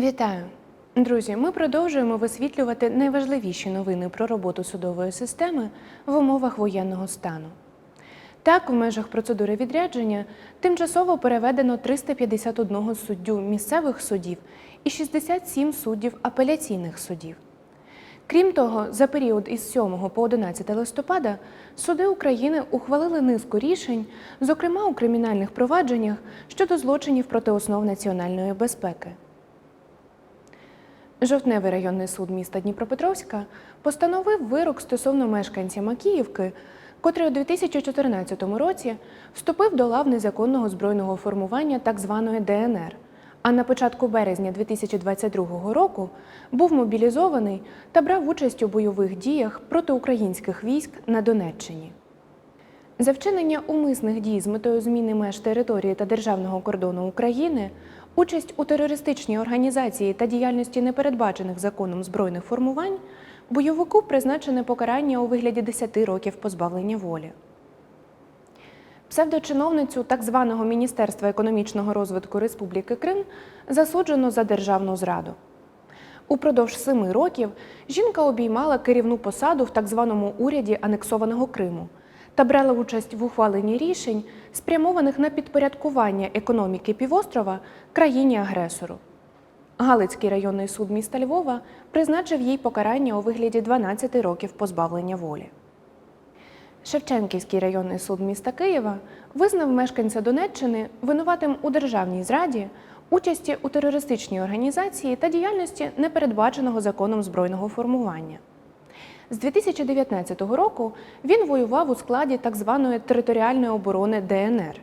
Вітаю! Друзі, ми продовжуємо висвітлювати найважливіші новини про роботу судової системи в умовах воєнного стану. Так, в межах процедури відрядження тимчасово переведено 351 суддю місцевих судів і 67 суддів апеляційних судів. Крім того, за період із 7 по 11 листопада суди України ухвалили низку рішень, зокрема у кримінальних провадженнях щодо злочинів проти основ національної безпеки. Жовтневий районний суд міста Дніпропетровська постановив вирок стосовно мешканця Макіївки, котрий у 2014 році вступив до лав незаконного збройного формування так званої ДНР, а на початку березня 2022 року був мобілізований та брав участь у бойових діях проти українських військ на Донеччині. За вчинення умисних дій з метою зміни меж території та державного кордону України, участь у терористичній організації та діяльності непередбачених законом збройних формувань, бойовику призначене покарання у вигляді 10 років позбавлення волі. Псевдочиновницю так званого Міністерства економічного розвитку Республіки Крим засуджено за державну зраду. Упродовж семи років жінка обіймала керівну посаду в так званому уряді анексованого Криму та брала участь в ухваленні рішень, спрямованих на підпорядкування економіки півострова країні-агресору. Галицький районний суд міста Львова призначив їй покарання у вигляді 12 років позбавлення волі. Шевченківський районний суд міста Києва визнав мешканця Донеччини винуватим у державній зраді, участі у терористичній організації та діяльності непередбаченого законом збройного формування. З 2019 року він воював у складі так званої територіальної оборони ДНР,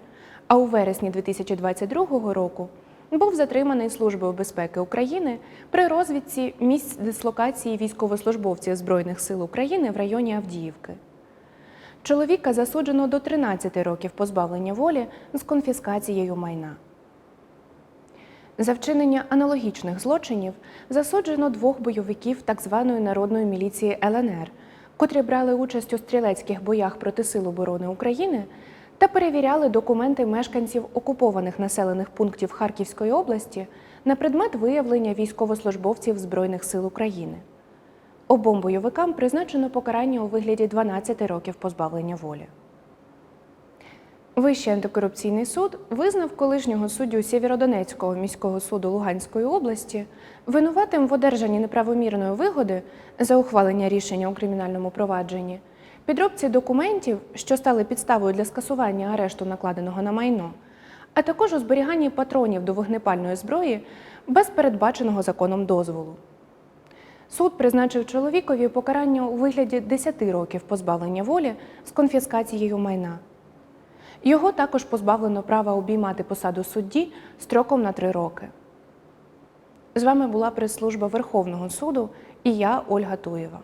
а у вересні 2022 року був затриманий Службою безпеки України при розвідці місць дислокації військовослужбовців Збройних сил України в районі Авдіївки. Чоловіка засуджено до 13 років позбавлення волі з конфіскацією майна. За вчинення аналогічних злочинів засуджено двох бойовиків так званої народної міліції ЛНР, котрі брали участь у стрілецьких боях проти Сил оборони України та перевіряли документи мешканців окупованих населених пунктів Харківської області на предмет виявлення військовослужбовців Збройних сил України. Обом бойовикам призначено покарання у вигляді 12 років позбавлення волі. Вищий антикорупційний суд визнав колишнього суддю Сєвєродонецького міського суду Луганської області винуватим в одержанні неправомірної вигоди за ухвалення рішення у кримінальному провадженні, підробці документів, що стали підставою для скасування арешту накладеного на майно, а також у зберіганні патронів до вогнепальної зброї без передбаченого законом дозволу. Суд призначив чоловікові покарання у вигляді 10 років позбавлення волі з конфіскацією майна. Його також позбавлено права обіймати посаду судді строком на три роки. З вами була прес-служба Верховного суду і я, Ольга Туєва.